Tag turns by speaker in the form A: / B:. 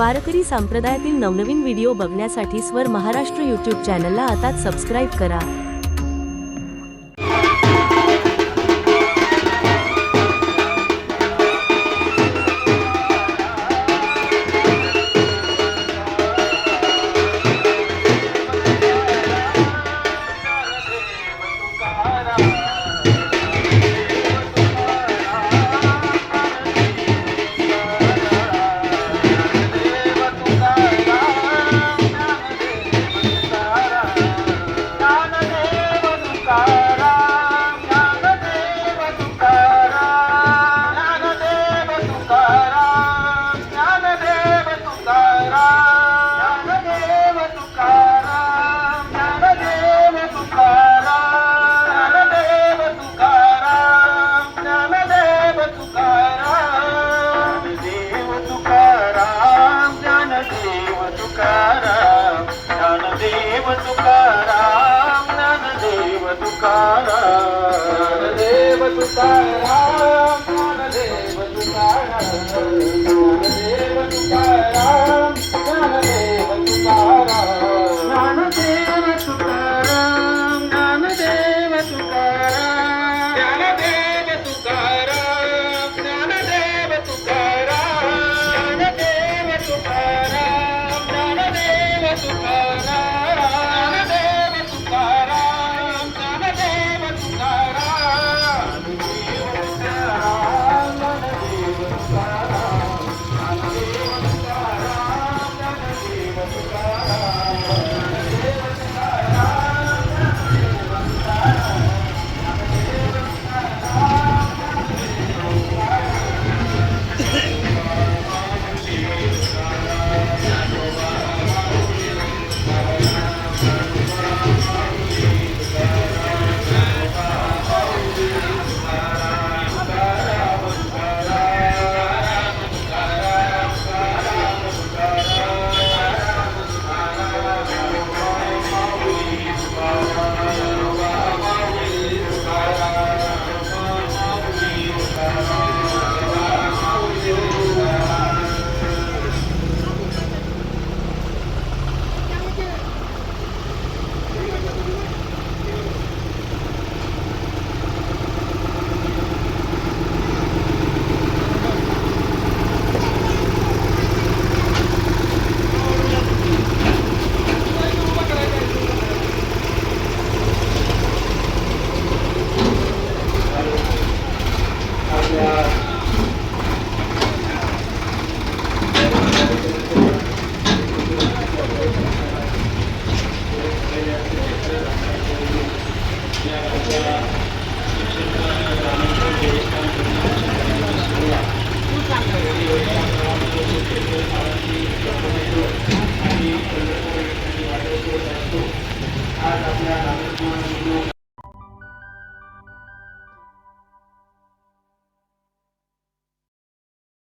A: वारकरी संप्रदायातील नवनवीन व्हिडिओ बघण्यासाठी स्वर महाराष्ट्र यूट्यूब चॅनलला आता सबस्क्राईब करा.
B: తుకారదేవ తుకారదేవ తుకారదేవ తుకారం జ్ఞానదేవ తుకారం జ్ఞానదేవ తుకారం జ్ఞానదేవ తుకారం జ్ఞానదేవ తుకారం జ్ఞానదేవ తుకారం జ్ఞానదేవ తుకారం జ్ఞానదేవ తుకారం Yeah.